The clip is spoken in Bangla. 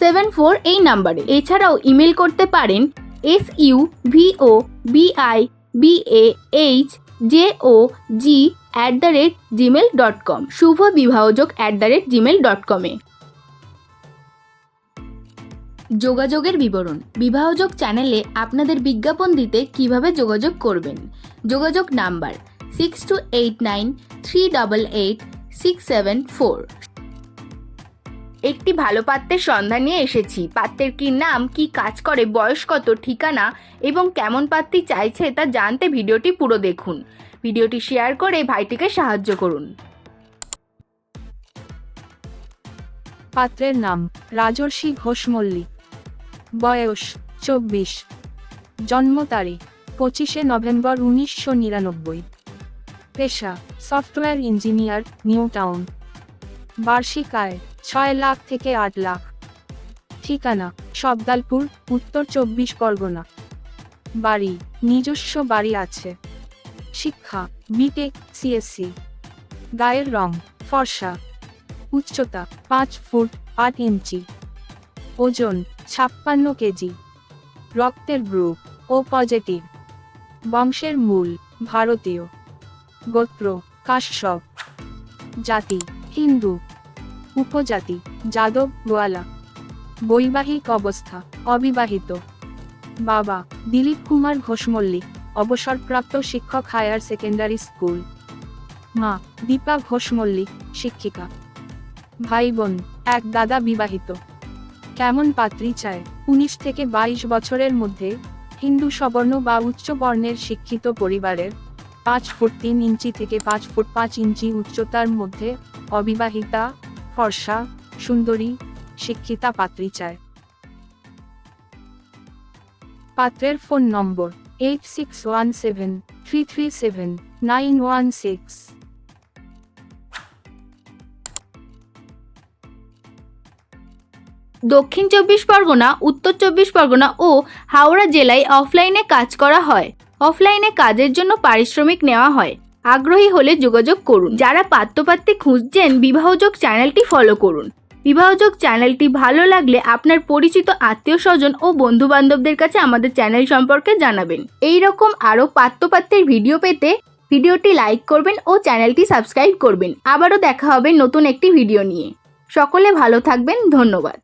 seven four এই নাম্বারে। এছাড়াও ইমেল করতে পারেন S U V O B I B A H J O G at the rate Gmail dot com Shubho বিবাহযোগ at the rate Gmail dot কমে যোগাযোগের বিবরণ। বিবাহযোগ চ্যানেলে আপনাদের বিজ্ঞাপন দিতে কীভাবে যোগাযোগ করবেন? যোগাযোগ number six two eight nine three double eight six seven four একটি ভালো পাত্রের সন্ধান নিয়ে এসেছি। পাত্রের কি নাম, কি কাজ করে, বয়স কত, ঠিকানা এবং কেমন পাত্রী চাইছে তা জানতে ভিডিওটি পুরো দেখুন। ভিডিওটি শেয়ার করে ভাইটিকে সাহায্য করুন। পাত্রের নাম, রাজর্ষি ঘোষ মল্লিক বয়স, চব্বিশ। জন্ম তারিখ, পঁচিশে নভেম্বর উনিশশো নিরানব্বই। পেশা, সফটওয়্যার ইঞ্জিনিয়ার, নিউ টাউন। বার্ষিক আয় ছয় লাখ থেকে আট লাখ। ঠিকানা, সবদালপুর, উত্তর চব্বিশ পরগনা। বাড়ি, নিজস্ব বাড়ি আছে। শিক্ষা বিটেক সিএসসি গায়ের রং, ফর্সা। উচ্চতা, পাঁচ ফুট আট ইঞ্চি। ওজন, ছাপ্পান্ন কেজি। রক্তের গ্রুপ, ও পজিটিভ। বংশের মূল, ভারতীয়। গোত্র, কাশ্যপ। জাতি। হিন্দু উপজাতি, যাদব গোয়ালা। বৈবাহিক অবস্থা, অবিবাহিত। বাবা, দিলীপ কুমার ঘোষ মল্লিক অবসরপ্রাপ্ত শিক্ষক হায়ার সেকেন্ডারি স্কুল। মা, দীপা ঘোষ মল্লিক শিক্ষিকা। ভাই বোন এক দাদা বিবাহিত। কেমন পাত্রী চায়? উনিশ থেকে বাইশ বছরের মধ্যে, হিন্দু সবর্ণ বা উচ্চ বর্ণের শিক্ষিত পরিবারের পাঁচ ফুট তিন ইঞ্চি থেকে পাঁচ ফুট পাঁচ ইঞ্চি উচ্চতার মধ্যে অবিবাহিতা, ফর্সা, সুন্দরী, শিক্ষিতা পাত্রী চায়। পাত্রের phone number eight six one seven three three seven nine one six. দক্ষিণ চব্বিশ পরগনা, উত্তর চব্বিশ পরগনা ও হাওড়া জেলায় অফলাইনে কাজ করা হয়। অফলাইনে কাজের জন্য পারিশ্রমিক নেওয়া হয়। আগ্রহী হলে যোগাযোগ করুন। যারা পাত্রপাত্রী খুঁজছেন, বিবাহযোগ চ্যানেলটি ফলো করুন। বিবাহযোগ চ্যানেলটি ভালো লাগলে আপনার পরিচিত আত্মীয় স্বজন ও বন্ধু বান্ধবদের কাছে আমাদের চ্যানেল সম্পর্কে জানাবেন। এই রকম আরও পাত্রপাত্রের ভিডিও পেতে ভিডিওটি লাইক করবেন ও চ্যানেলটি সাবস্ক্রাইব করবেন। আবারও দেখা হবে নতুন একটি ভিডিও নিয়ে। সকলে ভালো থাকবেন, ধন্যবাদ।